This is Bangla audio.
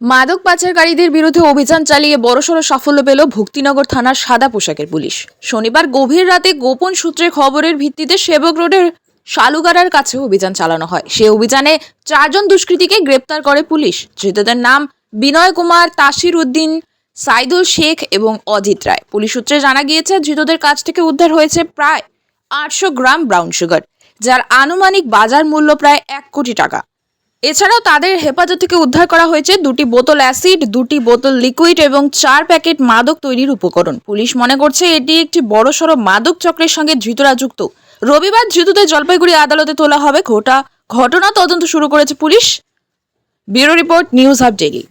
মাদক পাচারকারীদের বিরুদ্ধে অভিযান চালিয়ে বড়সড় সাফল্য পেল ভক্তিনগর থানার সাদা পোশাকের পুলিশ। শনিবার গভীর রাতে গোপন সূত্রে খবরের ভিত্তিতে সেবক রোডের শালুগাড়ার কাছে অভিযান চালানো হয়। সে অভিযানে চারজন দুষ্কৃতীকে গ্রেপ্তার করে পুলিশ। ধৃতদের নাম বিনয় কুমার, তাসির উদ্দিন, সাইদুল শেখ এবং অজিত রায়। পুলিশ সূত্রে জানা গিয়েছে, ধৃতদের কাছ থেকে উদ্ধার হয়েছে প্রায় আটশো গ্রাম ব্রাউন সুগার, যার আনুমানিক বাজার মূল্য প্রায় এক কোটি টাকা। এছাড়াও তাদের হেফাজত থেকে উদ্ধার করা হয়েছে দুটি বোতল অ্যাসিড, দুটি বোতল লিকুইড এবং চার প্যাকেট মাদক তৈরির উপকরণ। পুলিশ মনে করছে এটি একটি বড়সড় মাদক চক্রের সঙ্গে ধৃতরা যুক্ত রবিবার ধৃতদের জলপাইগুড়ি আদালতে তোলা হবে ঘটা। ঘটনা তদন্ত শুরু করেছে police. Bureau report, news hub daily.